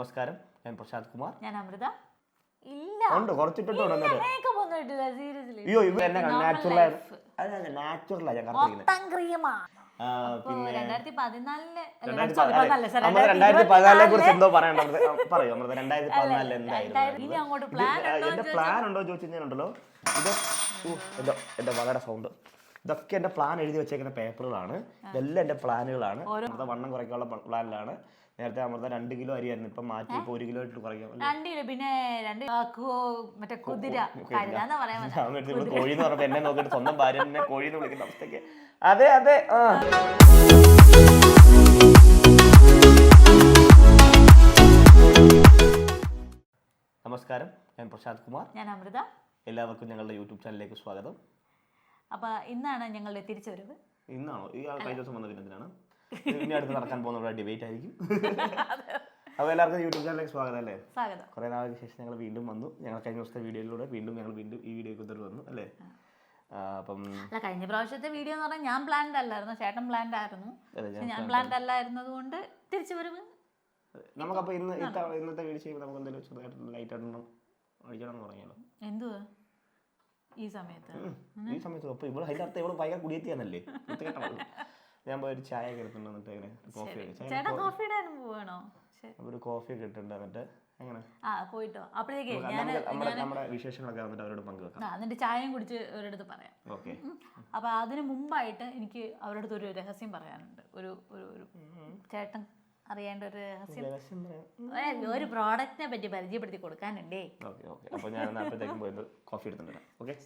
നമസ്കാരം. ഞാൻ പ്രശാന്ത് കുമാർ. ഞാൻ അമൃത. ഇല്ല. ഉണ്ട് കുറച്ചിട്ടിട്ട് മേക്കപ്പ് ഒന്നും ഇട്ടില്ല സീരിയസ്ലി. അയ്യോ ഇവ എന്നെ നാച്ചുറൽ അതെ അതെ നാച്ചുറലാ ഞാൻ കറക്റ്റ് മൊത്തം ക്രീമാ പിന്നെ രണ്ടായിരത്തി പതിനാലിൽ രണ്ടായിരത്തി അമൃത രണ്ടായിരത്തി പതിനാലിനെ കുറിച്ച് ഇരുപത്തിനാലിൽ. എന്തോ പറയണ്ടത് പറയൂ അമൃത. രണ്ടായിരത്തി പതിനാലിൽ എന്തായിരുന്നു എന്റെ പ്ലാൻ ഉണ്ടോ ചോദിച്ചു ഇത് ഊ, എന്റെ എന്റെ വളരെ സൗണ്ട് ഇതൊക്കെ എന്റെ പ്ലാൻ എഴുതി വെച്ചേക്കുന്ന പേപ്പറുകളാണ് ഇതെല്ലാം എന്റെ പ്ലാനുകളാണ് അമൃത വണ്ണം കുറയ്ക്കാനുള്ള പ്ലാനിലാണ് നേരത്തെ അമൃത രണ്ട് കിലോ അരിയായിരുന്നു. ഇപ്പൊ മാറ്റി ഇപ്പൊ ഒരു കിലോ ഇട്ട് കുറയ്ക്കാം? രണ്ട് കിലോ പിന്നെ രണ്ട് മറ്റേ കുതിര. കോഴി എന്ന് പറഞ്ഞപ്പോ എന്നെ നോക്കിട്ട് സ്വന്തം ഭാര്യ എന്നെ കോഴി എന്ന് വിളിക്കുന്ന അവസ്ഥയ്ക്ക് അതെ അതെ. ആ. നമസ്കാരം. ഞാൻ പ്രശാന്ത് കുമാർ. ഞാൻ അമൃത. എല്ലാവർക്കും ഞങ്ങളുടെ യൂട്യൂബ് ചാനലിലേക്ക് സ്വാഗതം. അപ്പൊ ഇന്നാണ് ഞങ്ങളുടെ തിരിച്ചുവരവ്. ഇന്നാണോ? ഈ കഴിഞ്ഞ ദിവസം വന്ന ദിനത്തിനാണ് ഇനി അടുത്ത് നടക്കാൻ പോകുന്ന ഡിബേറ്റ് ആയിരിക്കും. അപ്പോൾ എല്ലാവർക്കും യൂട്യൂബ് ചാനലിലേക്ക് സ്വാഗതം അല്ലേ? സ്വാഗതം. കുറേ നാളുകൾക്ക് ശേഷം ഞങ്ങൾ വീണ്ടും വന്നു. ഞങ്ങൾ കഴിഞ്ഞ ദിവസത്തെ വീഡിയോയിലൂടെ വീണ്ടും ഞങ്ങൾ വീണ്ടും ഈ വീഡിയോ ഉത്തരവ് വന്നു അല്ലേ? അപ്പം അല്ല കഴിഞ്ഞ പ്രാവശ്യത്തെ വീഡിയോ എന്ന് പറഞ്ഞാൽ ഞാൻ പ്ലാൻഡ് അല്ലായിരുന്നു. ചേട്ടൻ പ്ലാൻഡ് ആയിരുന്നു. ഞാൻ പ്ലാൻഡ് അല്ലായിരുന്നത് കൊണ്ട് നമുക്ക് നമുക്കപ്പോൾ ഇന്ന് ഇന്നത്തെ വീഡിയോ ചെയ്യുമ്പോൾ നമുക്ക് എന്തെങ്കിലും ചെറുതായിട്ട് ലൈറ്റ് ആയിട്ടൊന്നും അടിക്കണം എന്ന് പറഞ്ഞാലോ? എന്തുവാ? ഈ സമയത്ത്. ഈ സമയത്ത് അപ്പോൾ ഇവൾ അതിന്റെ അർത്ഥം ഇവൾ ഭയങ്കര കുടിയെത്തിയാന്നല്ലേ. ഞാൻ പോയി ഒരു ചായ ഒക്കെ എടുത്തിട്ടുണ്ട് വന്നിട്ട് ഇങ്ങനെ കോഫി ഒരു കോഫി ഒക്കെ ഇട്ടിട്ടുണ്ട് എന്നിട്ട് അങ്ങനെ. പോയിട്ടോ. അപ്പോഴേക്ക് നമ്മുടെ വിശേഷങ്ങളൊക്കെ വന്നിട്ട് അവരോട് പങ്കുവെക്കാം. എന്നിട്ട് ചായയും കുടിച്ച് അവരടുത്ത് പറയാം. ഓക്കെ. അപ്പോൾ അപ്പൊ അതിന് മുമ്പായിട്ട് എനിക്ക് അവരുടെ അടുത്ത് ഒരു രഹസ്യം പറയാനുണ്ട്. ഒരു ഒരു ചേട്ടൻ അറിയേണ്ട ഒരു രഹസ്യം ഒരു പ്രോഡക്റ്റിനെ പറ്റി പരിചയപ്പെടുത്തി കൊടുക്കാനുണ്ടേ. Okay okay. അപ്പോൾ ഞാൻ അപ്പോഴത്തേക്കും കോഫി എടുത്തിട്ടുണ്ട് ഓക്കെ?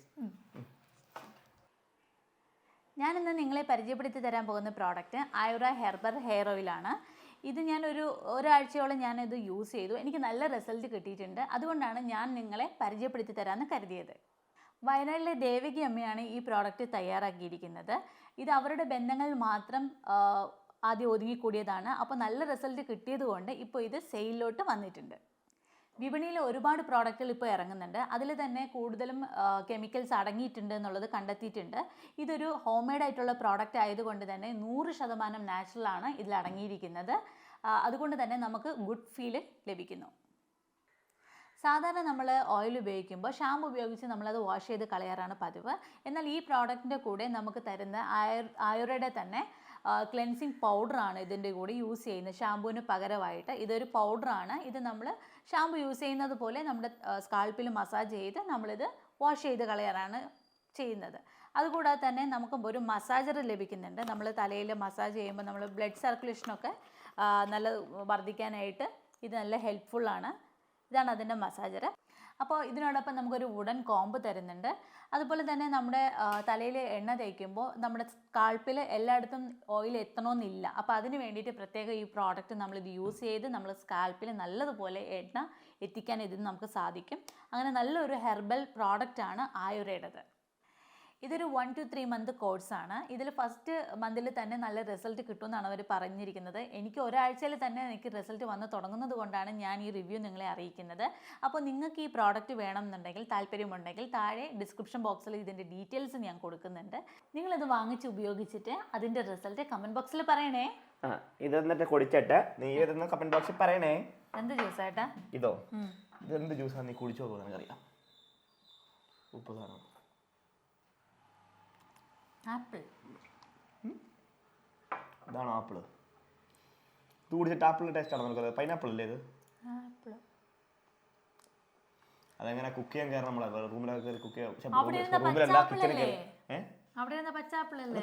ഞാനിന്ന് നിങ്ങളെ പരിചയപ്പെടുത്തി തരാൻ പോകുന്ന പ്രോഡക്റ്റ് ആയുറ ഹെർബർ ഹെയർ ഓയിലാണ് ഇത് ഞാൻ ഒരു ഒരാഴ്ചയോളം ഇത് യൂസ് ചെയ്തു. എനിക്ക് നല്ല റിസൾട്ട് കിട്ടിയിട്ടുണ്ട്. അതുകൊണ്ടാണ് ഞാൻ നിങ്ങളെ പരിചയപ്പെടുത്തി തരാമെന്ന് കരുതിയത്. വയനാട്ടിലെ ദേവകി അമ്മയാണ് ഈ പ്രോഡക്റ്റ് തയ്യാറാക്കിയിരിക്കുന്നത്. ഇത് അവരുടെ ബന്ധങ്ങൾ മാത്രം ആദ്യം ഒതുങ്ങിക്കൂടിയതാണ്. അപ്പോൾ നല്ല റിസൾട്ട് കിട്ടിയത് കൊണ്ട് ഇപ്പോൾ ഇത് സെയിലിലോട്ട് വന്നിട്ടുണ്ട്. വിപണിയിൽ ഒരുപാട് പ്രോഡക്റ്റുകൾ ഇപ്പോൾ ഇറങ്ങുന്നുണ്ട്. അതിൽ തന്നെ കൂടുതലും കെമിക്കൽസ് അടങ്ങിയിട്ടുണ്ട് എന്നുള്ളത് കണ്ടെത്തിയിട്ടുണ്ട്. ഇതൊരു ഹോം മെയ്ഡ് ആയിട്ടുള്ള പ്രോഡക്റ്റ് ആയതുകൊണ്ട് തന്നെ നൂറ് ശതമാനം നാച്ചുറൽ ആണ് ഇതിൽ അടങ്ങിയിരിക്കുന്നത്. അതുകൊണ്ട് തന്നെ നമുക്ക് ഗുഡ് ഫീൽ ലഭിക്കുന്നു. സാധാരണ നമ്മൾ ഓയിൽ ഉപയോഗിക്കുമ്പോൾ ഷാമ്പു ഉപയോഗിച്ച് നമ്മളത് വാഷ് ചെയ്ത് കളയാറാണ് പതിവ്. എന്നാൽ ഈ പ്രോഡക്റ്റിന്റെ കൂടെ നമുക്ക് തരുന്ന ആയുർ ആയുർവേദ തന്നെ ക്ലെൻസിങ് പൗഡറാണ് ഇതിന്റെ കൂടെ യൂസ് ചെയ്യുന്നത്. ഷാമ്പുവിന് പകരമായിട്ട് ഇതൊരു പൗഡറാണ് ഇത് നമ്മൾ ഷാമ്പു യൂസ് ചെയ്യുന്നത് പോലെ നമ്മുടെ സ്കാൾപ്പിൽ മസാജ് ചെയ്ത് നമ്മളിത് വാഷ് ചെയ്ത് കളയാറാണ് ചെയ്യുന്നത്. അതുകൂടാതെ തന്നെ നമുക്ക് ഒരു മസാജർ ലഭിക്കുന്നുണ്ട്. നമ്മൾ തലയിൽ മസാജ് ചെയ്യുമ്പോൾ നമ്മൾ ബ്ലഡ് സർക്കുലേഷനൊക്കെ നല്ല വർദ്ധിക്കാനായിട്ട് ഇത് നല്ല ഹെൽപ്ഫുള്ളാണ് ഇതാണ് അതിന്റെ മസാജർ അപ്പോൾ ഇതിനോടൊപ്പം നമുക്കൊരു വുഡൻ കോമ്പ് തരുന്നുണ്ട്. അതുപോലെ തന്നെ നമ്മുടെ തലയിൽ എണ്ണ തേക്കുമ്പോൾ നമ്മുടെ സ്കാൾപ്പിൽ എല്ലായിടത്തും ഓയിൽ എത്തണമെന്നില്ല അപ്പോൾ അതിന് വേണ്ടിയിട്ട് പ്രത്യേകം ഈ പ്രോഡക്റ്റ് നമ്മളിത് യൂസ് ചെയ്ത് നമ്മൾ സ്കാൽപ്പിൽ നല്ലതുപോലെ എണ്ണ എത്തിക്കാൻ ഇതിന് നമുക്ക് സാധിക്കും. അങ്ങനെ നല്ലൊരു ഹെർബൽ പ്രോഡക്റ്റാണ് ആയുർവേദത്. ഇതൊരു വൺ ടു ത്രീ മന്ത് കോഴ്സാണ് ഇതിൽ ഫസ്റ്റ് മന്തിൽ തന്നെ നല്ല റിസൾട്ട് കിട്ടുമെന്നാണ് അവർ പറഞ്ഞിരിക്കുന്നത്. എനിക്ക് ഒരാഴ്ചയിൽ തന്നെ എനിക്ക് റിസൾട്ട് വന്ന് തുടങ്ങുന്നത് കൊണ്ടാണ് ഞാൻ ഈ റിവ്യൂ നിങ്ങളെ അറിയിക്കുന്നത്. അപ്പോൾ നിങ്ങൾക്ക് ഈ പ്രോഡക്റ്റ് വേണമെന്നുണ്ടെങ്കിൽ താല്പര്യമുണ്ടെങ്കിൽ താഴെ ഡിസ്ക്രിപ്ഷൻ ബോക്സിൽ ഇതിന്റെ ഡീറ്റെയിൽസ് ഞാൻ കൊടുക്കുന്നുണ്ട്. നിങ്ങളിത് വാങ്ങിച്ച് ഉപയോഗിച്ചിട്ട് അതിന്റെ റിസൾട്ട് കമന്റ് ബോക്സിൽ പറയണേ. ആ ഇത് എന്നിട്ട് കുടിച്ചിട്ട് നീ ഇതൊന്ന് കമന്റ് ബോക്സിൽ പറയണേ. എന്ത് ജ്യൂസായിട്ടാ ഇതോ? ഇതെന്ത് ജ്യൂസാണ് നീ കുടിച്ചോ നിനക്കറിയാം. ഉപ്പ് സാധനം. ആപ്പിൾ. ഇതാണ് ആപ്പിൾ ഇത് കുടിച്ചിട്ട് ആപ്പിളിന്റെ ടേസ്റ്റ് ആണോ നിനക്കത്? പൈനാപ്പിൾ അല്ലേ ഇത്? അതെങ്ങനെ കുക്ക് ചെയ്യാൻ കയറണം നമ്മളെ? റൂമിലൊക്കെ കുക്ക് ചെയ്യാം റൂമിലല്ല കിച്ചണിൽ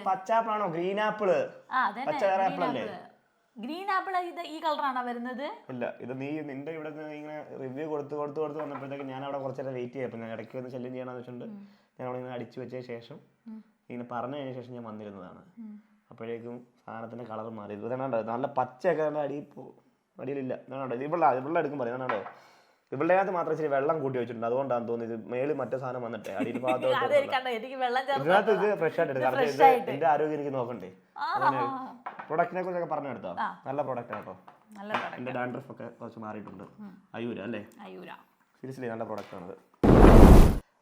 പച്ചാപ്പിളാണോ? ഗ്രീൻ ആപ്പിൾ പച്ച വേറെ ആപ്പിൾ അല്ലേ? ഗ്രീൻ ആപ്പിൾ ഇത് ഈ കളറാണോ വരുന്നത്? ഇല്ല ഇത് നീ നിന്റെ ഇവിടെ ഇങ്ങനെ റിവ്യൂ കൊടുത്ത് കൊടുത്ത് കൊടുത്ത് വന്നപ്പോഴത്തേക്ക് ഞാൻ അവിടെ കുറച്ച് നേരം വെയിറ്റ് ചെയ്യാം ഞാൻ ഇടയ്ക്ക് വന്ന് ശല്യം ചെയ്യണമെന്ന് വെച്ചിട്ടുണ്ട്. ഞാൻ അവിടെ ഇങ്ങനെ അടിച്ചു വെച്ച ശേഷം ഇങ്ങനെ പറഞ്ഞതിന് ശേഷം ഞാൻ വന്നിരുന്നതാണ്. അപ്പോഴേക്കും സാധനത്തിന്റെ കളർ മാറി. ഇതാണോ നല്ല പച്ചയൊക്കെ നമ്മുടെ അടിയിൽ പോ- അടിയിലില്ല. ഇതാണോ ഇത് ഇവിടെ ഇവിടെ എടുക്കുമ്പോൾ ഇതാണ്ടോ ഇവളുടെ അകത്ത് മാത്രം ഇച്ചിരി വെള്ളം കൂട്ടി വെച്ചിട്ടുണ്ട്. അതുകൊണ്ടാണ് തോന്നിയത് മേളിൽ മറ്റേ സാധനം വന്നിട്ടേ. അടിയിൽ ഭാഗത്തോട്ട് ഇതിനകത്ത് ഇത് ഫ്രഷ് ആയിട്ട് എടുക്കാം കാരണം ഇത് ആരോഗ്യം എനിക്ക് നോക്കണ്ടേ. പ്രൊഡക്റ്റിനെ കുറിച്ചൊക്കെ പറഞ്ഞു എടുത്തോ നല്ല പ്രൊഡക്റ്റ് കേട്ടോ. എന്റെ ഡാൻഡ്രഫ് ഒക്കെ കുറച്ച് മാറിയിട്ടുണ്ട്. അയൂര അല്ലേ? സീരിയസ്ലി നല്ല പ്രൊഡക്റ്റ് ആണത്.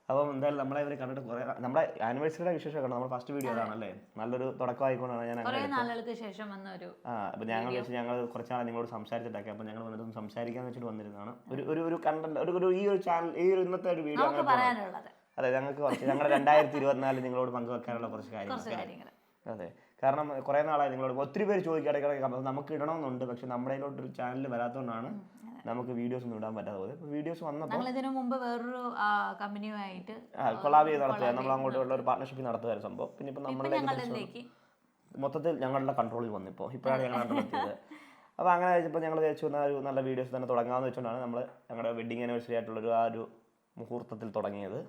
അപ്പം എന്തായാലും നമ്മളെ ഇവർ കണ്ടിട്ട് കുറെ നമ്മുടെ ആനിവേഴ്സറിയുടെ വിശേഷം കണ്ടു? നമ്മുടെ ഫസ്റ്റ് വീഡിയോ ആണല്ലേ നല്ലൊരു തുടക്കമായിക്കൊണ്ടാണ് ഞാൻ അങ്ങനെ. ശേഷം വന്ന ഒരു ആ അപ്പം ഞങ്ങൾ വെച്ച് ഞങ്ങൾ കുറച്ച് നാളെ നിങ്ങളോട് സംസാരിച്ചിട്ടൊക്കെ അപ്പം ഞങ്ങൾ വന്നിട്ട് സംസാരിക്കാന്ന് വെച്ചിട്ട് വന്നിരുന്നതാണ്. ഒരു ഒരു ഒരു കണ്ടന്റ് ഒരു ഒരു ഈ ഒരു ചാനൽ ഈ ഒരു ഇന്നത്തെ ഒരു വീഡിയോ അതെ ഞങ്ങൾക്ക് കുറച്ച് ഞങ്ങളുടെ രണ്ടായിരത്തി ഇരുപത്തിനാലിൽ നിങ്ങളോട് പങ്കുവെക്കാനുള്ള കുറച്ച് കാര്യങ്ങൾ അതെ. കാരണം കുറേ നാളായി നിങ്ങളോട് ഒത്തിരി പേര് ചോദിക്കാടൊക്കെ നമുക്ക് ഇടണമെന്നുണ്ട് പക്ഷെ നമ്മുടെ ഒരു ചാനൽ വരാത്തതുകൊണ്ടാണ് നമുക്ക് വീഡിയോസ് ഒന്നും ഇടാൻ പറ്റാതെ പോയത്. വീഡിയോസ് വന്നപ്പോൾ ഇതിനു മുമ്പ് വേറൊരു കമ്പനിയുമായിട്ട് കൊളാബ് ചെയ്ത് നടത്തുക നമ്മൾ അങ്ങോട്ടുള്ള ഒരു പാർട്ണർഷിപ്പ് നടത്തുകയായിരുന്നു സംഭവം. പിന്നെ ഇപ്പം നമ്മളിലേക്ക് മൊത്തത്തിൽ ഞങ്ങളുടെ കൺട്രോളിൽ വന്നിപ്പോൾ. ഇപ്പോഴാണ് ഞങ്ങൾ കണ്ടെത്തിയത് അപ്പോൾ അങ്ങനെ വെച്ചപ്പോൾ ഞങ്ങൾ വിചാരിച്ചു എന്നാൽ ഒരു നല്ല വീഡിയോസ് തന്നെ തുടങ്ങാമെന്ന് വെച്ചുകൊണ്ടാണ് നമ്മൾ ഞങ്ങളുടെ വെഡിങ് ആനിവേഴ്സറി ആയിട്ടുള്ളൊരു ആ ഒരു മുഹൂർത്തത്തിൽ തുടങ്ങിയത്.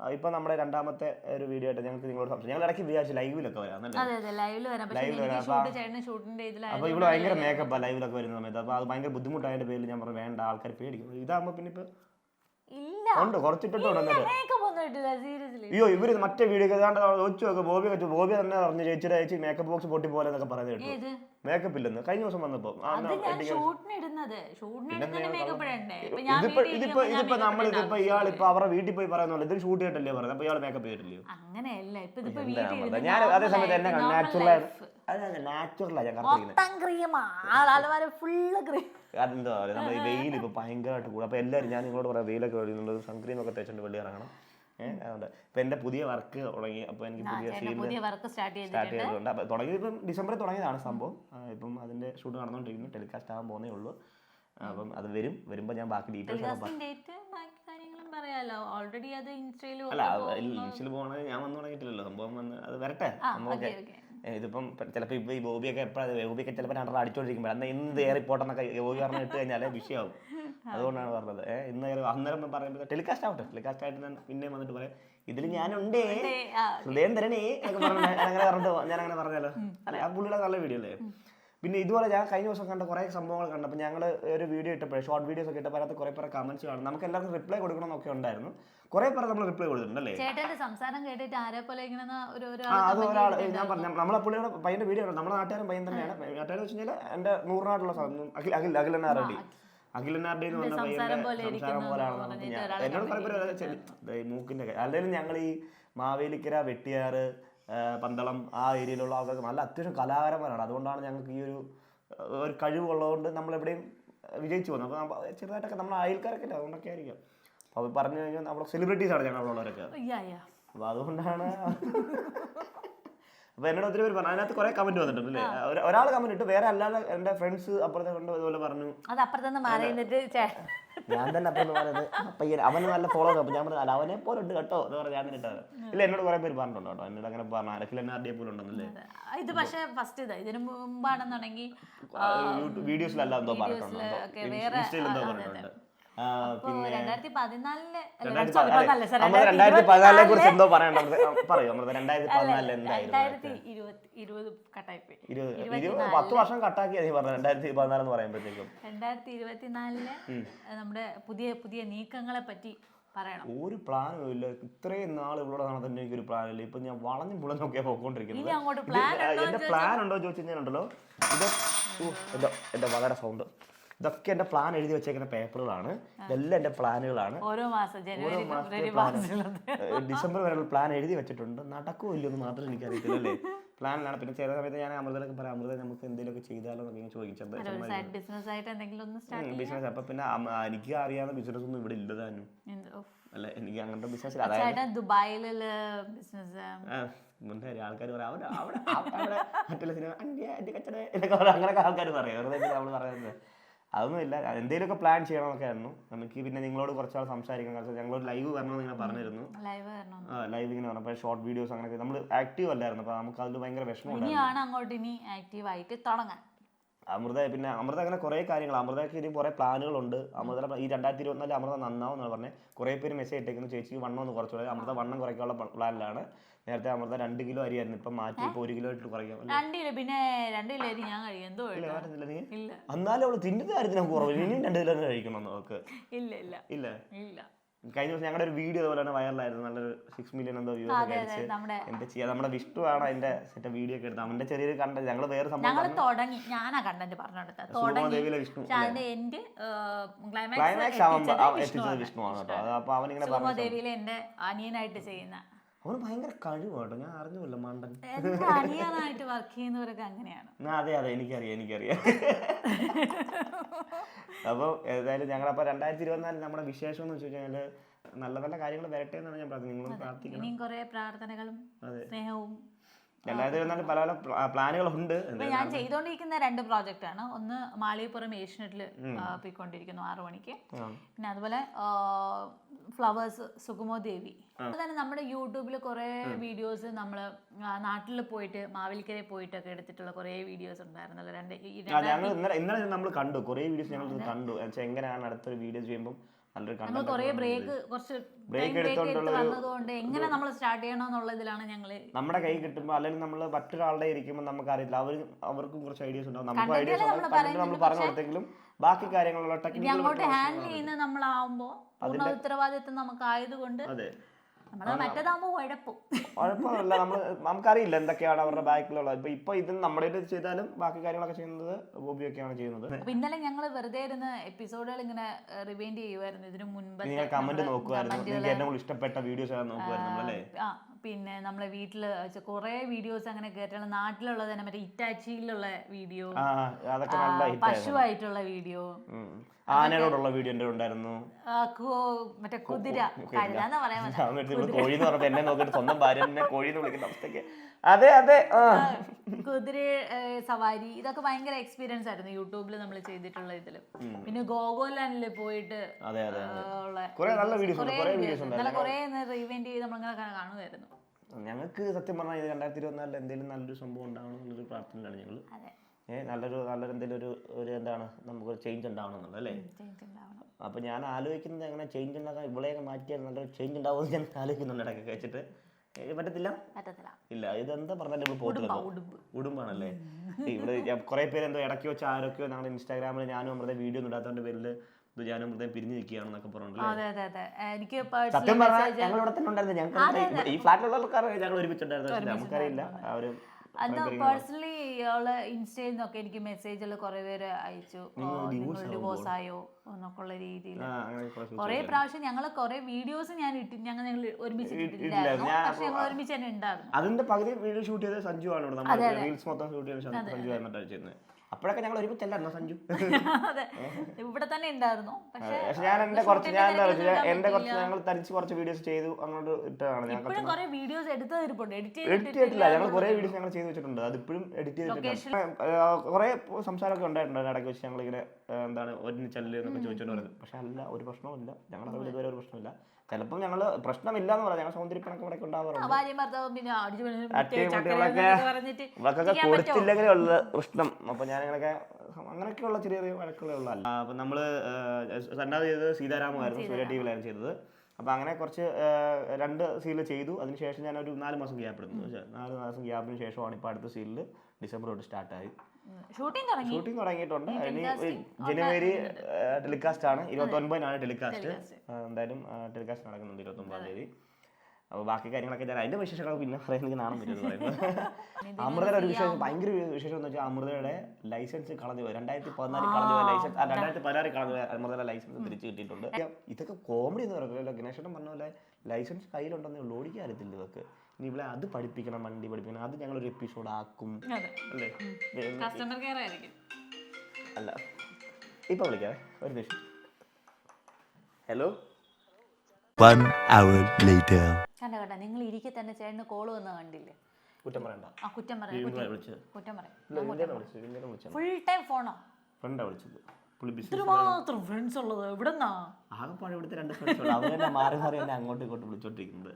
ഇപ്പം നമ്മുടെ രണ്ടാമത്തെ ഒരു വീഡിയോ ആയിട്ട് ഞങ്ങൾക്ക് നിങ്ങളോട് സംസാരിച്ചു ഞങ്ങൾ ഇടയ്ക്ക് വിചാരിച്ചു ലൈവിലൊക്കെ വരാം ഇതിലായിരുന്നു ഇവിടെ ഭയങ്കര മേക്കപ്പ് ലൈവിലൊക്കെ വരുന്ന സമയത്ത്. അപ്പൊ അത് ഭയങ്കര ബുദ്ധിമുട്ടായതിന്റെ പേരിൽ ഞാൻ പറഞ്ഞു വേണ്ട ആൾക്കാർ പേടിക്കും. ഇതാകുമ്പോ പിന്നെ ഇപ്പൊ ഉണ്ട് അയ്യോ ഇവർ മറ്റേ വീഡിയോ ഏതാണ്ട് ചോദിച്ചു നോക്കുക ബോബി ബോബി തന്നെ പറഞ്ഞു ചേച്ചിയുടെ ചേച്ചി മേക്കപ്പ് ബോക്സ് പൊട്ടി പോലെ എന്നൊക്കെ പറയുന്നത് കേട്ടു. മേക്കപ്പ് ഇല്ലെന്ന്. കഴിഞ്ഞ ദിവസം ഞാൻ ഇതിപ്പോ ഇതിപ്പോ ഇതിപ്പോ നമ്മൾ ഇതിപ്പോ ഇയാൾ ഇപ്പൊ അവരുടെ വീട്ടിൽ പോയി പറയുന്നുള്ളൂ ഇത് ഷൂട്ട് ചെയ്തിട്ടല്ലേ പറയുന്നത്. അപ്പൊ ഇയാൾ മേക്കപ്പ് ചെയ്തിട്ടില്ലയോ അങ്ങനെയല്ല. ഞാൻ അതേ സമയത്ത് എന്നെ നാച്ചുറൽ. അതെ നാച്ചുറലാ ഞാൻ അതെന്താ പറയുക? നമ്മൾ ഈ വെയിൽ ഇപ്പൊ ഭയങ്കരമായിട്ട് കൂടും. അപ്പൊ എല്ലാരും ഞാൻ നിങ്ങളോട് പറയാം വെയിലൊക്കെ വെളിയുന്നുണ്ട് സൺക്രീം ഒക്കെ തേച്ചിട്ട് വെള്ളി ഇറങ്ങണം. അതുകൊണ്ട്. ഇപ്പൊ എന്റെ പുതിയ വർക്ക് തുടങ്ങി അപ്പൊ എനിക്ക് പുതിയ വർക്ക് സ്റ്റാർട്ട് ചെയ്തിട്ടുണ്ട്. അപ്പോൾ അപ്പൊ തുടങ്ങി ഇപ്പം ഡിസംബറിൽ തുടങ്ങിയതാണ് സംഭവം. ഇപ്പം അതിന്റെ ഷൂട്ട് നടന്നുകൊണ്ടിരിക്കുന്നു. ടെലികാസ്റ്റ് ആകാൻ പോകുന്നേ ഉള്ളൂ. അപ്പം അത് വരും. വരുമ്പോൾ ഞാൻ ബാക്കി ഡീറ്റെയിൽസ് പറയാലോ? ഓൾറെഡി അത് ഇൻസ്റ്റയിലും അല്ല ഇൻസ്റ്റയിൽ പോകണത് ഞാൻ വന്നു തുടങ്ങിയിട്ടില്ലല്ലോ. സംഭവം വന്ന് അത് വരട്ടെ. ഓക്കെ ഇതിപ്പം ചിലപ്പോൾ ഇപ്പോൾ ഈ ബോബിയൊക്കെ എപ്പോഴാണ് ബോബിയൊക്കെ ചിലപ്പോൾ രണ്ടര അടിച്ചോണ്ടിരിക്കുമ്പോൾ എന്നാൽ ഇന്ന് കയറി പോട്ടെന്നൊക്കെ ബോബി പറഞ്ഞ് ഇട്ട് കഴിഞ്ഞാൽ വിഷയമാവും അതുകൊണ്ടാണ് പറഞ്ഞത്. ഏഹ് ഇന്ന് അന്നേരം പറയുമ്പോൾ ടെലികാസ്റ്റ് ആവട്ടെ. ടെലികാസ്റ്റ് ആയിട്ട് ഞാൻ പിന്നെയും വന്നിട്ട് പറയാം ഇതിൽ ഞാനുണ്ടേ ഹൃദയം തരണേ എന്നൊക്കെ പറഞ്ഞു ഞാൻ അങ്ങനെ പറഞ്ഞിട്ട് ഞാൻ അങ്ങനെ പറഞ്ഞാലോ അല്ലെ ആ പുള്ളിയുടെ നല്ല വീഡിയോ അല്ലേ? പിന്നെ ഇതുപോലെ ഞാൻ കഴിഞ്ഞ ദിവസം കണ്ട കുറേ സംഭവങ്ങൾ കണ്ടപ്പോൾ ഞങ്ങൾ ഒരു വീഡിയോ ഇട്ടപ്പോൾ ഷോർട്ട് വീഡിയോസ് ഒക്കെ ഇട്ടപ്പോൾ അതിനകത്ത് കുറേ പേരെ കമന്റ്സ് കാണും. നമുക്ക് എല്ലാവർക്കും റിപ്ലൈ കൊടുക്കണമെന്നൊക്കെ ഉണ്ടായിരുന്നു. കുറേ പേർ നമ്മൾ റിപ്ലൈ കൊടുത്തിട്ടുണ്ടല്ലേ ചേട്ടന്റെ സംസാരം കേട്ടിട്ട് ആരെ പോലെ ഇങ്ങനെ അത് ഒരാൾ ഞാൻ പറഞ്ഞു നമ്മളെ പുള്ളിയുടെ പയ്യന്റെ വീഡിയോ നമ്മുടെ നാട്ടുകാരും പയ്യൻ തന്നെയാണ്. നാട്ടുകാരെന്ന് വെച്ച് കഴിഞ്ഞാൽ എന്റെ നൂറിനായിട്ടുള്ള സ്ഥലം അഖിൽ. അഖിലനാർഡി എന്ന് പറഞ്ഞ സംസാരം എന്നോട് മൂക്കിന്റെ അല്ലെങ്കിൽ ഞങ്ങൾ ഈ മാവേലിക്കര വെട്ടിയാറ് പന്തളം ആ ഏരിയയിലുള്ള ആൾക്കാർക്ക് നല്ല അത്യാവശ്യം കലാകാരന്മാരാണ്. അതുകൊണ്ടാണ് ഞങ്ങൾക്ക് ഈ ഒരു ഒരു കഴിവുള്ളതുകൊണ്ട് നമ്മൾ എവിടെയും വിജയിച്ചു പോകുന്നത്. അപ്പോൾ ചെറുതായിട്ടൊക്കെ നമ്മൾ അയൽക്കാരൊക്കെ ഉണ്ട് അതുകൊണ്ടൊക്കെ ആയിരിക്കും. അപ്പോൾ പറഞ്ഞു കഴിഞ്ഞാൽ നമ്മുടെ സെലിബ്രിറ്റീസ് ആണ് ഞങ്ങളുള്ളവരൊക്കെ. യാ യാ അപ്പൊ അതുകൊണ്ടാണ് അപ്പൊ എന്നോട് ഒത്തിരി പേര് പറഞ്ഞു. അതിനകത്ത് കുറെ കമന്റ് വന്നിട്ടുണ്ട് അല്ലേ? ഒരാൾ കമന്റ് ഇട്ട്. വേറെ അല്ലാതെ എന്റെ ഫ്രണ്ട്സ് അപ്പുറത്തെ കൊണ്ട് ഇതുപോലെ പറഞ്ഞു. അത് അപ്പുറത്തുനിന്ന് മാറി ഞാൻ തന്നെ അപ്പം പറയുന്നത് പയ്യൻ അവന് നല്ല ഫോളോ അപ്പൊ ഞാൻ പറഞ്ഞു അല്ല അവനെ പോലെ ഉണ്ട് കേട്ടോ. എന്ന് പറഞ്ഞു ഞാൻ ഇട്ടത് ഇല്ല എന്നോട് കുറെ പേര് പറഞ്ഞിട്ടുണ്ട് കേട്ടോ. എന്നോട് അങ്ങനെ പറഞ്ഞു. അരക്കിൽ എന്നെ ആർഡിയെ പോലെ ഉണ്ടെന്നല്ലേ? ഇത് പക്ഷേ ഫസ്റ്റ് ഇതാ. ഇതിനു മുമ്പാണെന്നുണ്ടെങ്കിൽ വീഡിയോസിലല്ല എന്തോ പറഞ്ഞിട്ടുണ്ട്? ഇൻസ്റ്റയിൽ എന്തോ പറഞ്ഞിട്ടുണ്ട്. രണ്ടായിരത്തി പതിനാല്. പതിനാലിനെ കുറിച്ച് എന്തോ പറയണ്ടത്? പറയൂ നമ്മൾ രണ്ടായിരത്തി പതിനാലിൽ എന്തായിരുന്നു പത്ത് വർഷം കട്ടാക്കി നീ പറഞ്ഞു രണ്ടായിരത്തി പതിനാലെന്ന് പറയുമ്പോഴത്തേക്കും. രണ്ടായിരത്തി ഇരുപത്തിനാലിൽ നമ്മുടെ പുതിയ പുതിയ നീക്കങ്ങളെ പറ്റി പറയണം. ഒരു പ്ലാനും ഇല്ല. ഇത്രയും നാൾ ഇവിടെ നടന്നിട്ട് ഒരു പ്ലാൻ ഇല്ല. ഇപ്പൊ ഞാൻ വളഞ്ഞും പുളഞ്ഞൊക്കെ പോയിക്കൊണ്ടിരിക്കുന്നത്. ഇത്, എന്റെ പ്ലാൻ ഉണ്ടോ ചോദിച്ചു കഴിഞ്ഞാലുണ്ടല്ലോ. ഇത് ഊ, എന്റെ എന്റെ വളരെ സൗണ്ട് ഇതൊക്കെ എന്റെ പ്ലാൻ എഴുതി വെച്ചേക്കുന്ന പേപ്പറുകളാണ് ഇതെല്ലാം എന്റെ പ്ലാനുകളാണ് ഓരോ മാസം മാസത്തെ. ഡിസംബർ വരെയുള്ള പ്ലാൻ എഴുതി വെച്ചിട്ടുണ്ട്. നടക്കുമോ ഇല്ലയോ എന്ന് മാത്രം എനിക്കറിയത്തില്ല അല്ലേ? പ്ലാനിലാണ് പിന്നെ ചില സമയത്ത് ഞാൻ അമൃതയിലൊക്കെ പറയാം. അമൃത നമുക്ക് എന്തെങ്കിലുമൊക്കെ ചെയ്താലോ എന്നൊക്കെ ചോദിച്ചത് ബിസിനസ് അപ്പൊ പിന്നെ എനിക്ക് അറിയാവുന്ന ബിസിനസ് ഒന്നും ഇവിടെ ഇല്ലതാനും അല്ല എനിക്ക് അങ്ങനത്തെ ബിസിനസ് അതായത് ചേട്ടൻ ദുബായിലുള്ള ബിസിനസ് മുന്നേ ആൾക്കാർ പറയാം. അവിടെ അവിടെ അവിടെ മറ്റുള്ള സിനിമ അങ്ങനെയൊക്കെ ആൾക്കാർ പറയും. വെറുതെ നമ്മൾ പറയുന്നത്. അതൊന്നുമില്ല എന്തെങ്കിലുമൊക്കെ പ്ലാൻ ചെയ്യണമെന്നൊക്കെ ആയിരുന്നു നമുക്ക് പിന്നെ നിങ്ങളോട് കുറച്ചാൾ സംസാരിക്കണം. കാരണം ഞങ്ങളോട് ലൈവ് വരണമെന്ന് ഇങ്ങനെ പറഞ്ഞിരുന്നു. ലൈവ് വരണം. ലൈവ് അപ്പോൾ ഷോർട്ട് വീഡിയോസ് അങ്ങനെയൊക്കെ. നമ്മൾ ആക്റ്റീവ് അല്ലായിരുന്നു. അപ്പോൾ നമുക്ക് അതിൽ ഭയങ്കര ഇനിയാണ് അങ്ങോട്ട് ഇനി ആക്റ്റീവ് ആയിട്ട് തുടങ്ങാൻ. അമൃത പിന്നെ അമൃത അങ്ങനെ കുറേ കാര്യങ്ങൾ അമൃതയ്ക്ക് ഇനി കുറേ പ്ലാനുകളുണ്ട്. അമൃത ഈ രണ്ടായിരത്തി ഇരുപത്തിനാല് അമൃത നന്നാവും എന്നാണ് പറഞ്ഞത് കുറേ പേര് മെസ്സേജ് ഇട്ടേക്കുന്നു. ചേച്ചി വണ്ണം ഒന്ന് കുറച്ചുകൂടെ അമൃത വണ്ണം കുറയ്ക്കാനുള്ള പ്ലാനിലാണ്. നേരത്തെ അമൃത രണ്ട് കിലോ അരിയായിരുന്നു. ഇപ്പം മാറ്റി ഇപ്പോൾ ഒരു കിലോ ഇട്ട് കുറയ്ക്കാം? രണ്ട് കിലോ. പിന്നെ രണ്ട് കിലോ അരി ഞാൻ കഴിക്കും. എന്തോ നീ? എന്നാലും അവൾ തിന്നുന്ന കാര്യത്തിന് കുറവില്ല ഇനിയും രണ്ട് കിലോ കഴിക്കണം നമുക്ക്? ഇല്ല ഇല്ല. ഇല്ല? ഇല്ല. കഴിഞ്ഞ ദിവസം ഞങ്ങളുടെ ഒരു വീഡിയോ അതുപോലെ വൈറലായിരുന്നു നല്ലൊരു സിക്സ് മില്യൺ എന്തോ വ്യൂസ് നമ്മുടെ എന്താ ചെയ്യാ നമ്മുടെ വിഷ്ണു ആണ് അതിന്റെ സെറ്റ് വീഡിയോ ഒക്കെ എടുത്തത്. അവന്റെ ചെറിയൊരു കണ്ടന്റ് ഞങ്ങൾ വേറെ സംഭവം ഞങ്ങൾ തുടങ്ങി. ഞാനാ കണ്ടന്റ് പറഞ്ഞെടുത്തത് വിഷ്ണു എൻഡ് ക്ലൈമാക്സ് എത്തിച്ചത് വിഷ്ണു ആണ്. കേട്ടോ. അപ്പൊ അവനിങ്ങനെ പറഞ്ഞു സുഗമദേവിയിലെ എന്റെ അനിയനായിട്ട് ചെയ്യുന്ന അവന് ഭയങ്കര കഴിവാട്ടോ. ഞാൻ അറിഞ്ഞില്ല മണ്ടൻ. അനിയനായിട്ട് വർക്ക് ചെയ്യുന്നവരൊക്കെ അങ്ങനെയാണ്. അതെ അതെ. എനിക്കറിയാം എനിക്കറിയാം. അപ്പോൾ ഏതായാലും ഞങ്ങളപ്പോൾ രണ്ടായിരത്തി ഇരുപത്തിനാലിൽ നമ്മുടെ വിശേഷം എന്ന് വെച്ച് കഴിഞ്ഞാൽ നല്ല നല്ല കാര്യങ്ങൾ വരട്ടെ എന്നാണ് ഞാൻ പറഞ്ഞത് നിങ്ങളും പ്രാർത്ഥിക്കണം. ഇനിയും കുറേ പ്രാർത്ഥനകളും സ്നേഹവും രണ്ടായിരത്തി ഇരുപത്തിനാലിൽ പല പല പ്ലാനുകളുണ്ട്. ഉണ്ട് ഞാൻ ചെയ്തുകൊണ്ടിരിക്കുന്ന രണ്ട് പ്രോജക്റ്റ് ആണ് ഒന്ന് മാളികപ്പുറം ഏഷ്യനെറ്റിൽ പോയിക്കൊണ്ടിരിക്കുന്നു ആറു മണിക്ക്. പിന്നെ അതുപോലെ ഫ്ലവേഴ്സ് സുഗമോ ദേവി. അതുപോലെ തന്നെ നമ്മുടെ യൂട്യൂബിൽ കുറേ വീഡിയോസ് നമ്മൾ നാട്ടിൽ പോയിട്ട് മാവേലിക്കരെ പോയിട്ടൊക്കെ എടുത്തിട്ടുള്ള കുറേ വീഡിയോസ് ഉണ്ടായിരുന്നല്ലോ രണ്ട് ഇന്നലെ നമ്മൾ കണ്ടു. കുറേ വീഡിയോസ് ഞങ്ങൾ കണ്ടു. എങ്ങനെയാണ് അടുത്തൊരു വീഡിയോ ചെയ്യുമ്പോൾ നമ്മൾ കുറേ ബ്രേക്ക് കുറച്ച് ബ്രേക്ക് എങ്ങനെ നമ്മൾ സ്റ്റാർട്ട് ഞങ്ങൾ നമ്മുടെ കൈ കിട്ടുമ്പോൾ അല്ലെങ്കിൽ നമ്മൾ മറ്റൊരാളുടെ ഇരിക്കുമ്പോൾ നമുക്ക് അറിയില്ല അവർ അവർക്കും കുറച്ച് ഐഡിയസ് ഉണ്ടാവും. നമുക്ക് ഐഡിയാസ് നമ്മൾ പറഞ്ഞു കൊടുത്തെങ്കിലും ബാക്കി കാര്യങ്ങളുള്ള ടെക്നിക്കൽ അങ്ങോട്ട് ഹാൻഡിൽ ചെയ്യുന്നത് നമ്മളാവുമ്പോൾ പൂർണ ഉത്തരവാദിത്വം നമുക്ക് കുഴപ്പമില്ല നമ്മൾ നമുക്കറിയില്ല എന്തൊക്കെയാണ് അവരുടെ ബാക്കിലുള്ളത്. ഇപ്പൊ ഇപ്പൊ ഇത് നമ്മുടെ ചെയ്താലും ബാക്കി കാര്യങ്ങളൊക്കെ ചെയ്യുന്നത് ബോബിയൊക്കെയാണ് ചെയ്യുന്നത്. ഇന്നലെ ഞങ്ങൾ വെറുതെ ഇരുന്ന് എപ്പിസോഡുകൾ ഇങ്ങനെ റിവൈൻഡ് ചെയ്യുമായിരുന്നു ഇതിനു മുൻപ് നിങ്ങൾ കമന്റ് നോക്കുമായിരുന്നു നിങ്ങൾക്ക് ഏറ്റവും ഇഷ്ടപ്പെട്ട വീഡിയോസ് നോക്കുമായിരുന്നു അല്ലേ ആ പിന്നെ നമ്മളെ വീട്ടിൽ കുറെ വീഡിയോസ് അങ്ങനെ കേട്ടാണ് നാട്ടിലുള്ളത് തന്നെ മറ്റേ ഇറ്റാച്ചിയിലുള്ള വീഡിയോ പശുവായിട്ടുള്ള വീഡിയോ ആനയോടുള്ള വീഡിയോ എന്റെ ഉണ്ടായിരുന്നു മറ്റേ കുതിര. കോഴി എന്ന് പറഞ്ഞപ്പോ എന്നെ നോക്കിട്ട് സ്വന്തം ഭാര്യ എന്നെ കോഴി എന്ന് വിളിക്കുന്ന അവസ്ഥയ്ക്ക് അതെ അതെ കുതിര സവാരി ഇതൊക്കെ ഭയങ്കര എക്സ്പീരിയൻസ് ആയിരുന്നു യൂട്യൂബിൽ നമ്മൾ ചെയ്തിട്ടുള്ള ഇതിൽ. പിന്നെ ഗോഗോലാൻഡിൽ പോയിട്ട് അതെ അതെ കുറെ നല്ല വീഡിയോസ് കുറേ ചെയ്ത് നമ്മളിങ്ങനെ കാണുമായിരുന്നു ഞങ്ങൾക്ക് സത്യം പറഞ്ഞാൽ രണ്ടായിരത്തി ഇരുപത്തിനാലിൽ എന്തെങ്കിലും നല്ലൊരു സംഭവം ഉണ്ടാവണം എന്നുള്ളൊരു പ്രാർത്ഥനയിലാണ് ഞങ്ങൾ നല്ലൊരു നല്ലൊരു എന്തെങ്കിലും ഒരു ഒരു എന്താണ് നമുക്കൊരു ചേഞ്ച് ഉണ്ടാവണം എന്നുള്ളത് അല്ലേ അപ്പോൾ ഞാൻ ആലോചിക്കുന്നത് എങ്ങനെ ചേഞ്ച് ഉണ്ടാക്കാൻ ഇവിടെയൊക്കെ മാറ്റിയാൽ നല്ലൊരു ചേഞ്ച് ഉണ്ടാവുമെന്ന് ഞാൻ ആലോചിക്കുന്നുണ്ട് ഇടയ്ക്ക് കഴിച്ചിട്ട് പറ്റത്തില്ല? ഇല്ല ഇതെന്താ പറഞ്ഞാലും ഇവിടെ പോകത്തില്ല ഉടുമ്പാണല്ലേ? ഇവിടെ കുറെ പേര് എന്തോ ഇടയ്ക്ക് വെച്ച് ആരൊക്കെയോ ഞങ്ങളുടെ ഇൻസ്റ്റാഗ്രാമിൽ ഞാനും അമൃത വീഡിയോ ഒന്നും ഇടാത്തതിന്റെ പേരിൽ ഞാനും അമൃതയും പിരിഞ്ഞു നിൽക്കുകയാണെന്നൊക്കെ പറഞ്ഞിട്ടില്ലേ അതെ അതെ അതെ. എനിക്ക് സത്യം പറഞ്ഞാൽ ഞങ്ങൾ ഇവിടെ തന്നെ ഉണ്ടായിരുന്നു ഞങ്ങൾ ഈ ഫ്ലാറ്റിലുള്ള ആൾക്കാർ ഞങ്ങൾ ഒരുമിച്ചുണ്ടായിരുന്നു. നമുക്കറിയില്ല പേഴ്സണലി ഇയാൾ ഇൻസ്റ്റയിൽ നിന്നൊക്കെ എനിക്ക് മെസ്സേജുകൾ കുറെ പേര് അയച്ചു. നിങ്ങൾ ഡിവോഴ്സ് ആയോ? എന്നൊക്കെ ഉള്ള രീതിയിൽ കുറെ പ്രാവശ്യം ഞങ്ങൾ കുറെ വീഡിയോസ് ഞാൻ ഇട്ടി ഞങ്ങൾ ഞങ്ങൾ ഒരുമിച്ച് ഞാൻ പക്ഷെ ഞങ്ങൾ ഒരുമിച്ച് തന്നെ ഉണ്ടായിരുന്നു. അതിന്റെ പകുതി വീഡിയോ ഷൂട്ട് ചെയ്തത് സഞ്ജു ആണ് ഇവിടെ നമ്മൾ റീൽസ് മൊത്തം ഷൂട്ട് ചെയ്തത് സഞ്ജു ആയിരുന്നു ചെയ്യുന്നത് അപ്പോഴൊക്കെ ഞങ്ങൾ ഒരുമിച്ചല്ലായിരുന്നു സഞ്ജു? അതെ. ഇവിടെ തന്നെ ഉണ്ടായിരുന്നു. പക്ഷെ ഞാൻ എന്റെ കുറച്ച് ഞാൻ എന്താ എന്റെ കുറച്ച് ഞങ്ങൾ തനിച്ച് കുറച്ച് വീഡിയോസ് ചെയ്തു അങ്ങോട്ട് ഇട്ടതാണ് ഇപ്പോഴും കുറെ വീഡിയോസ് എടുത്ത് എഡിറ്റ് എഡിറ്റ് ചെയ്തിട്ടില്ല. ഞങ്ങൾ കുറെ വീഡിയോസ് ഞങ്ങൾ ചെയ്തു വെച്ചിട്ടുണ്ട്. അത് ഇപ്പോഴും എഡിറ്റ് ചെയ്തിട്ടുണ്ട് കുറെ സംസാരമൊക്കെ ഉണ്ടായിട്ടുണ്ട്. ഇടയ്ക്ക് വെച്ച് ഞങ്ങൾ ഇങ്ങനെ എന്താണ് ഒരുമിച്ചല്ലേ എന്നൊക്കെ ചോദിച്ചോണ്ട് പറയുന്നത് പക്ഷെ അല്ല ഒരു പ്രശ്നവുമില്ല ഞങ്ങളുടെ ഇതുവരെ ഒരു പ്രശ്നമില്ല ചിലപ്പോൾ ഞങ്ങൾ പ്രശ്നമില്ല എന്ന് പറയാം. ഞങ്ങൾ സൗന്ദര്യപ്പണൊക്കെ ഇവിടെ ഉണ്ടാവാറുണ്ട്. കൊടുത്തില്ലെങ്കിലേ ഉള്ള പ്രശ്നം. അപ്പൊ ഞാൻ ഇങ്ങനെയൊക്കെ അങ്ങനെയൊക്കെയുള്ള ചെറിയ ചെറിയ വഴക്കുകളേ ഉള്ള. അല്ല അപ്പൊ നമ്മൾ രണ്ടാമത് ചെയ്തത് സീതാരാമമായിരുന്നു സൂര്യ ടി വിയിലായിരുന്നു ചെയ്തത്. അപ്പൊ അങ്ങനെ കുറച്ച് രണ്ട് സീൽ ചെയ്തു. അതിനുശേഷം ഞാൻ ഒരു നാല് മാസം ഗ്യാപ്പ് എടുത്തു നാല് മാസം ഗ്യാപ്പിന് ശേഷമാണ് ഇപ്പോൾ അടുത്ത സീലിൽ ഡിസംബർ തൊട്ട് സ്റ്റാർട്ടായി ഷൂട്ടിംഗ് തുടങ്ങിയിട്ടുണ്ട്. ഇനി ജനുവരി ടെലികാസ്റ്റ് ആണ് ഇരുപത്തി ഒൻപതിനാണ് ടെലികാസ്റ്റ്. എന്തായാലും ടെലികാസ്റ്റ് നടക്കുന്നുണ്ട് ഇരുപത്തി ഒമ്പതാം തീയതി. അപ്പോൾ ബാക്കി കാര്യങ്ങളൊക്കെ ഞാൻ അതിന്റെ വിശേഷങ്ങളൊക്കെ പിന്നെ പറയാൻ എനിക്ക് നാണം വരും പറയുന്നത്. അമൃതയുടെ ഒരു വിശേഷം ഭയങ്കര വിശേഷം എന്ന് വെച്ചാൽ അമൃതയുടെ ലൈസൻസ് കളഞ്ഞു പോയി. രണ്ടായിരത്തി പതിനാലിൽ കളഞ്ഞു പോയ ലൈസൻസ് രണ്ടായിരത്തി പതിനാറിൽ കളഞ്ഞു പോയ അമൃതയുടെ ലൈസൻസ് തിരിച്ചു കിട്ടിയിട്ടുണ്ട്. ഇതൊക്കെ കോമഡി എന്ന് പറയുന്നത് ഗണേശൻ പറഞ്ഞ പോലെ ലൈസൻസ് കയ്യിലുണ്ടെന്ന് ഉള്ളൂ ഓടിക്കാൻ അറിയത്തില്ല ഇതൊക്കെ ഇനി ഇവിടെ അത് പഠിപ്പിക്കണം വണ്ടി പഠിപ്പിക്കണം അത് ഞങ്ങൾ ഒരു എപ്പിസോഡ് ആക്കും. അല്ലേ? കസ്റ്റമർ കെയർ ആയിരിക്കും. അല്ല ഇപ്പൊ വിളിക്കാവേ ഒരു നിമിഷം. Hello One hour later. കണ്ട കണ്ട നിങ്ങൾ ഇരിക്കെ തന്നെ ചേട്ടന് കോൾ വന്ന് കണ്ടില്ലേ? കുറ്റം പറയണ്ട. ആ കുറ്റം പറയാം കുറ്റം പറയാം. ഫുൾ ടൈം ഫോണോ ഫ്രണ്ടാ വിളിച്ചത്. ഇത്രമാത്രം ഫ്രണ്ട്സ് ഉള്ളത് എവിടെന്നാ? ആകെപ്പാടെ ഇവിടുത്തെ രണ്ട് ഫ്രണ്ട്സ് അവർ തന്നെ മാറി മാറി എന്നെ അങ്ങോട്ടും ഇങ്ങോട്ടും വിളിച്ചോണ്ടിരിക്കുന്നത്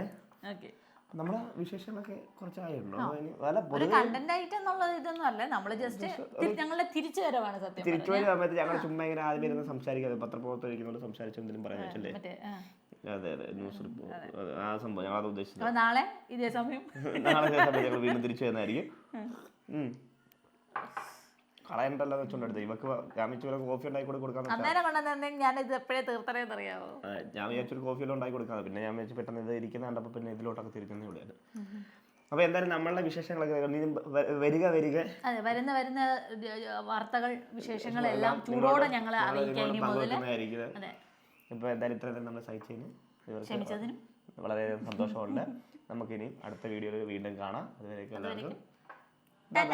ഏഹ് ഓക്കെ നമ്മളെ വിശേഷങ്ങളൊക്കെ കുറച്ചായിട്ടുണ്ടോ. ഒരു കണ്ടന്റ് ആയിട്ട് എന്നുള്ളത് ഇതൊന്നും അല്ല. നമ്മൾ ജസ്റ്റ് ഞങ്ങളുടെ തിരിച്ചു വരവാണ് സത്യം തിരിച്ചു വരുന്ന സമയത്ത് ഞങ്ങൾ ചുമ്മാ ഇങ്ങനെ ആദ്യം ഇരുന്ന് സംസാരിക്കാതെ പത്രപ്രവർത്തനം സംസാരിച്ചു സംസാരിച്ച് എന്തെങ്കിലും പറയാൻ അതെ അതെ. ന്യൂസ് റിപ്പോർട്ട് ആ സംഭവം ഞങ്ങൾ അത് ഉദ്ദേശിച്ചത്. നാളെ ഇതേ സമയം. നാളെ ഇതേ ഞങ്ങൾ വീണ്ടും തിരിച്ചു വരുന്നതായിരിക്കും. കളയണ്ടല്ലോ എന്ന് വെച്ചോണ്ടെടുത്ത് ഇവക്ക് ഞാൻ വെച്ചൊരു കോഫി ഉണ്ടാക്കി കൂടെ കൊടുക്കാൻ അന്നേരം കൊണ്ടുവന്നിട്ടുണ്ടെങ്കിൽ ഞാൻ ഇത് എപ്പോഴേ തീർത്തറേന്ന് അറിയാമോ ഞാൻ വിചാരിച്ചൊരു കോഫി എല്ലാം ഉണ്ടാക്കി കൊടുക്കാം പിന്നെ ഞാൻ വെച്ച് പെട്ടെന്ന് ഇത് ഇരിക്കുന്ന കണ്ടപ്പോൾ പിന്നെ ഇതിലോട്ടൊക്കെ തിരിക്കുന്നേ ഉള്ളൂ അപ്പോൾ എന്തായാലും നമ്മളുടെ വിശേഷങ്ങളൊക്കെ വരിക വരിക. അതെ വരുന്ന വരുന്ന വാർത്തകൾ വിശേഷങ്ങളെല്ലാം ചൂടോടെ ഞങ്ങൾ ഇപ്പോൾ എന്തായാലും ഇത്രയും നമ്മൾ സഹിച്ചതിന് ക്ഷമിച്ചതിനും. വളരെ സന്തോഷമുണ്ട്. നമുക്കിനി അടുത്ത വീഡിയോയിൽ വീണ്ടും കാണാം. അതുവരെയൊക്കെ എല്ലാവർക്കും. ബൈ